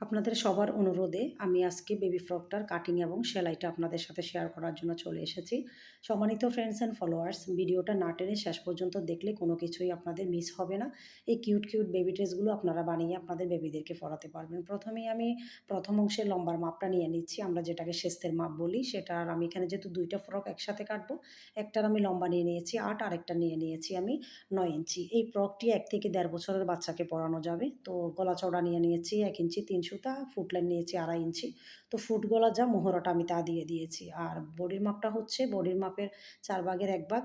আপনাদের সবার অনুরোধে আমি আজকে বেবি ফ্রকটার কাটিং এবং সেলাইটা আপনাদের সাথে শেয়ার করার জন্য চলে এসেছি। সম্মানিত ফ্রেন্ডস অ্যান্ড ফলোয়ার্স ভিডিওটা না টেনে শেষ পর্যন্ত দেখলে কোনো কিছুই আপনাদের মিস হবে না। এই কিউট কিউট বেবি ড্রেসগুলো আপনারা বানিয়ে আপনাদের বেবিদেরকে পরাতে পারবেন। প্রথমেই আমি প্রথম অংশের লম্বার মাপটা নিয়ে নিচ্ছি। আমরা যেটাকে শেস্তের মাপ বলি সেটার আমি এখানে যেহেতু দুইটা ফ্রক একসাথে কাটবো, একটার আমি লম্বা নিয়ে নিয়েছি, আট আরেকটা নিয়ে নিয়েছি আমি নয় ইঞ্চি। এই ফ্রকটি এক থেকে দেড় বছরের বাচ্চাকে পরানো যাবে। তো গলা চওড়া নিয়ে নিয়েছি এক ইঞ্চি, তিন সুতা ফুটলাইন নিয়েছি আড়াই ইঞ্চি। তো ফুট গলা যা মোহরাটা আমি তা দিয়ে দিয়েছি। আর বডির মাপটা হচ্ছে বডির মাপের চার ভাগের এক ভাগ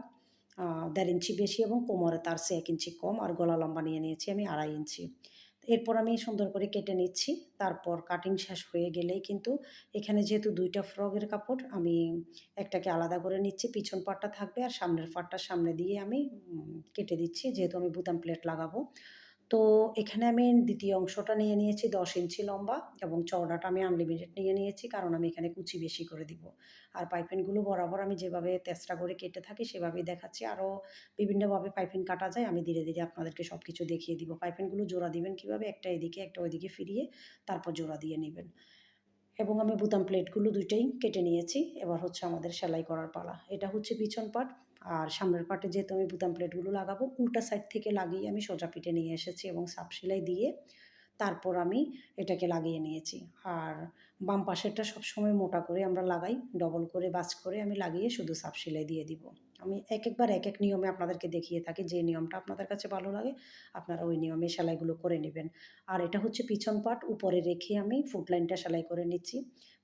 দেড় ইঞ্চি বেশি এবং কোমরে তার সে এক ইঞ্চি কম আর গলা লম্বা নিয়ে নিয়েছি আমি আড়াই ইঞ্চি। এরপর আমি সুন্দর করে কেটে নিচ্ছি, তারপর কাটিং শেষ হয়ে গেলেই কিন্তু এখানে যেহেতু দুইটা ফ্রকের কাপড়, আমি একটাকে আলাদা করে নিচ্ছি, পিছন পাটটা থাকবে আর সামনের পাটটা সামনে দিয়ে আমি কেটে দিচ্ছি, যেহেতু আমি বুতাম প্লেট লাগাবো। তো এখানে আমি দ্বিতীয় অংশটা নিয়ে নিয়েছি দশ ইঞ্চি লম্বা এবং চওড়াটা আমি আনলিমিটেড নিয়ে নিয়েছি, কারণ আমি এখানে কুচি বেশি করে দিব। আর পাইপিনগুলো বরাবর আমি যেভাবে তেসরা করে কেটে থাকি সেভাবেই দেখাচ্ছি। আরও বিভিন্নভাবে পাইপিন কাটা যায়, আমি ধীরে ধীরে আপনাদেরকে সব কিছু দেখিয়ে দিব। পাইপিনগুলো জোড়া দিবেন কীভাবে? একটা এদিকে, একটা ওইদিকে ফিরিয়ে তারপর জোড়া দিয়ে নেবেন। এবং আমি বুতাম প্লেটগুলো দুইটাই কেটে নিয়েছি। এবার হচ্ছে আমাদের সেলাই করার পালা। এটা হচ্ছে পিছন পাট। আর সামনের পাটে যেহেতু আমি বুতাম প্লেটগুলো লাগাবো, উল্টা সাইড থেকে লাগিয়ে আমি সোজা পিঠে নিয়ে এসেছি এবং সাপ সেলাই দিয়ে তারপর আমি এটাকে লাগিয়ে নিয়েছি। আর বাম পাশেরটা সবসময় মোটা করে আমরা লাগাই, ডবল করে বাস করে আমি লাগিয়ে শুধু সাপ সেলাই দিয়ে দিব। আমি এক একবার এক এক নিয়মে আপনাদেরকে দেখিয়ে থাকি যে নিয়মটা আপনাদের কাছে ভালো লাগে, আপনারা ওই নিয়মে সেলাইগুলো করে নেবেন। আর এটা হচ্ছে পিছন পাট, উপরে রেখে আমি ফুটলাইনটা সেলাই করে নিচ্ছি।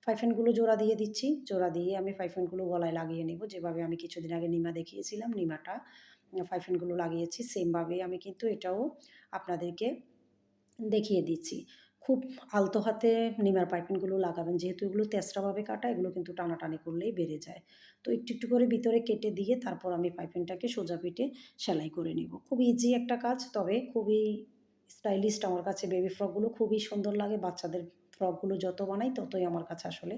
ফাইফেনগুলো জোড়া দিয়ে দিচ্ছি, জোড়া দিয়ে আমি ফাইফেনগুলো গলায় লাগিয়ে নেব। যেভাবে আমি কিছুদিন আগে নিমা দেখিয়েছিলাম, নিমাটা ফাইফেনগুলো লাগিয়েছি সেমভাবে আমি কিন্তু এটাও আপনাদেরকে দেখিয়ে দিচ্ছি। খুব আলতো হাতে নিমার পাইপিনগুলো লাগাবেন। যেহেতু এগুলো তেসরাভাবে কাটা, এগুলো কিন্তু টানাটানি করলেই বেড়ে যায়। তো একটু একটু করে ভিতরে কেটে দিয়ে তারপর আমি পাইপিনটাকে সোজা পেটে সেলাই করে নিব। খুব ইজি একটা কাজ, তবে খুবই স্টাইলিস্ট আমার কাছে বেবি ফ্রকগুলো খুবই সুন্দর লাগে। বাচ্চাদের ফ্রকগুলো যত বানাই, ততই আমার কাছে আসলে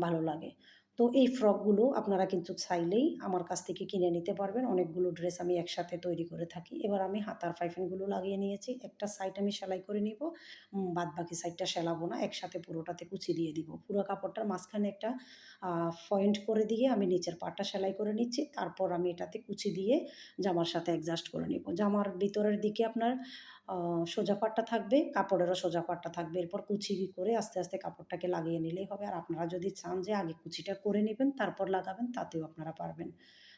ভালো লাগে। তো এই ফ্রকগুলো আপনারা কিন্তু চাইলেই আমার কাছ থেকে কিনে নিতে পারবেন। অনেকগুলো ড্রেস আমি একসাথে তৈরি করে থাকি। এবার আমি হাতার ফাইফেনগুলো লাগিয়ে নিয়েছি। একটা সাইড আমি সেলাই করে নিব। বাদ বাকি সাইডটা সেলাবো না। একসাথে পুরোটাতে কুচি দিয়ে দিব। পুরো কাপড়টার মাঝখানে একটা পয়েন্ট করে দিয়ে আমি নিচের পাটটা সেলাই করে নিচ্ছি। তারপর আমি এটাতে কুচি দিয়ে জামার সাথে অ্যাডজাস্ট করে নিব। জামার ভিতরের দিকে আপনার সোজা পাটটা থাকবে, কাপড়েরও সোজা পাটটা থাকবে। এরপর কুচি করে আস্তে আস্তে কাপড়টাকে লাগিয়ে নিলেই হবে। আর আপনারা যদি চান যে আগে কুচিটা করে নেবেন, তারপর লাগাবেন, তাতেও আপনারা পারবেন।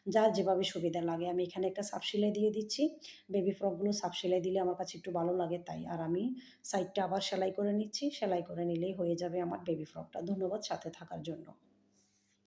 যা যেভাবে সুবিধা লাগে। আমি এখানে একটা সাপ সেলাই দিয়ে দিচ্ছি। বেবি ফ্রকগুলো সাপ সেলাই দিলে আমার কাছে একটু ভালো লাগে, তাই আর আমি সাইডটা আবার সেলাই করে নিচ্ছি। সেলাই করে নিলেই হয়ে যাবে আমার বেবি ফ্রকটা ধন্যবাদ সাথে থাকার জন্য।